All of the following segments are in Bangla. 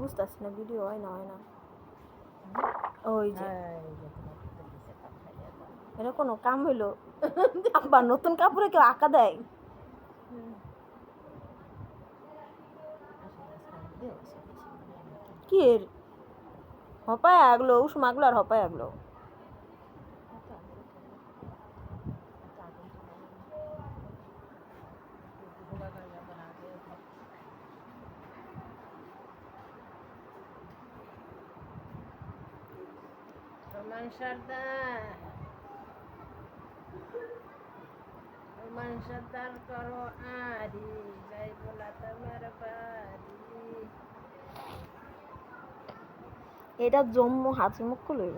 বুঝতেছি না ভিডিও হয় না হয় না। ওই যে। এটা কোনো কাম হইল? আবার নতুন কাপড়ে কেউ আঁকা দেয়। কি এর? হপায় আগলো উস মাগলো আর হপায় আগলো। রোমান সর্দার রোমান সর্দার করো আরি যাই বলা তোমার বাড়ি। এটা জম্মু হাসি মুখ লইব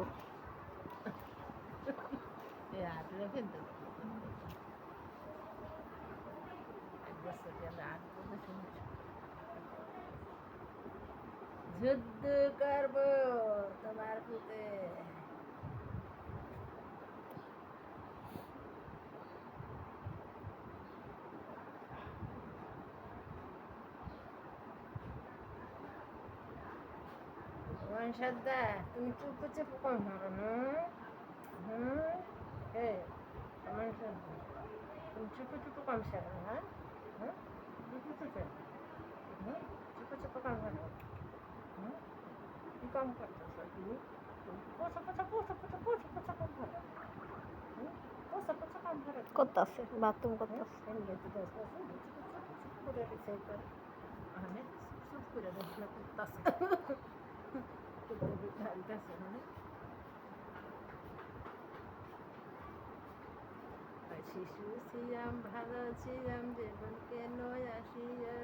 যুদ্ধ করব তোমার পুতে। বংশাদা তুমি চুপ চুপ কম মারো না হুম এ বংশাদা তুমি চুপ চুপ কম সারো না হ্যাঁ চুপ চুপ হুম চুপ চুপ কম মারো হুম কি কম করতেছ তুমি করতেছে বাথরুম করতেছে করে করে ঢালতেছে মানে শিশু ছিলাম ভালো ছিলাম কেন আসিয়া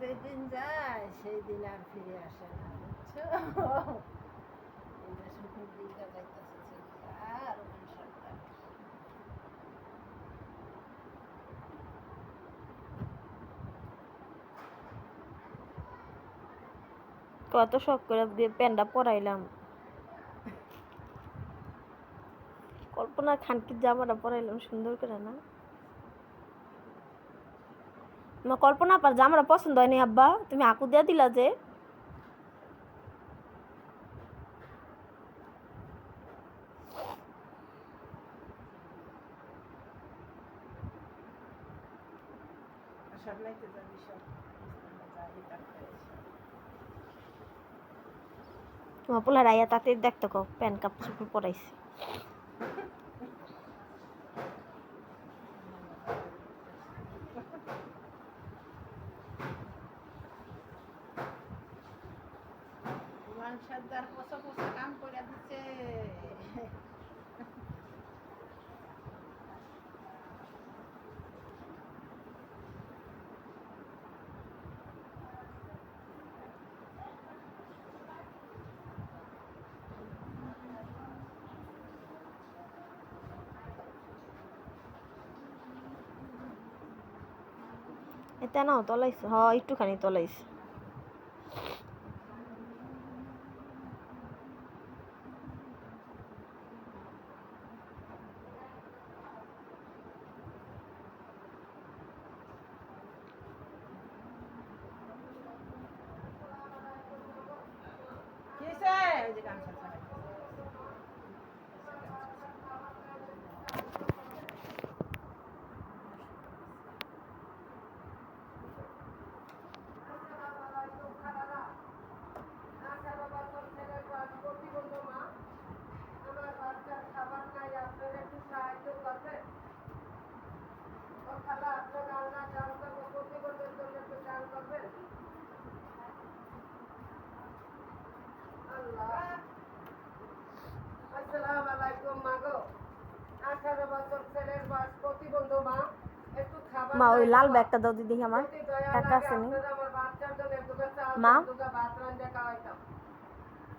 যেদিন যায়, সেই দিন আর ফিরে আসে না, বুঝছ? যে শুধু দিনটা যাইতেছে আর কত শখ করে প্যান্টটা পরাইলাম। কল্পনা খানকির জামাটা পরাইলাম সুন্দর করে না। কল্পনা পার জামাটা পছন্দ হয়নি, আব্বা। তুমি আকু দিয়া দিলা যে। সব। তোমার পোলার আইয়া তাতে দেখতো কো প্যান কাপ চুপ পরাইছে কাম করে দিচ্ছে এটা না তলাইছে। হ একটুখানি তলাইছে। মা, ওই লাল ব্যাগটা দাও দিদি, আমার টাকা আছে নি? মা?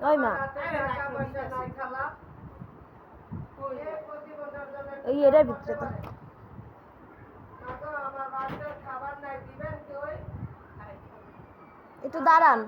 ওই মা এই এটার ভিতরে তো। একটু দাঁড়ান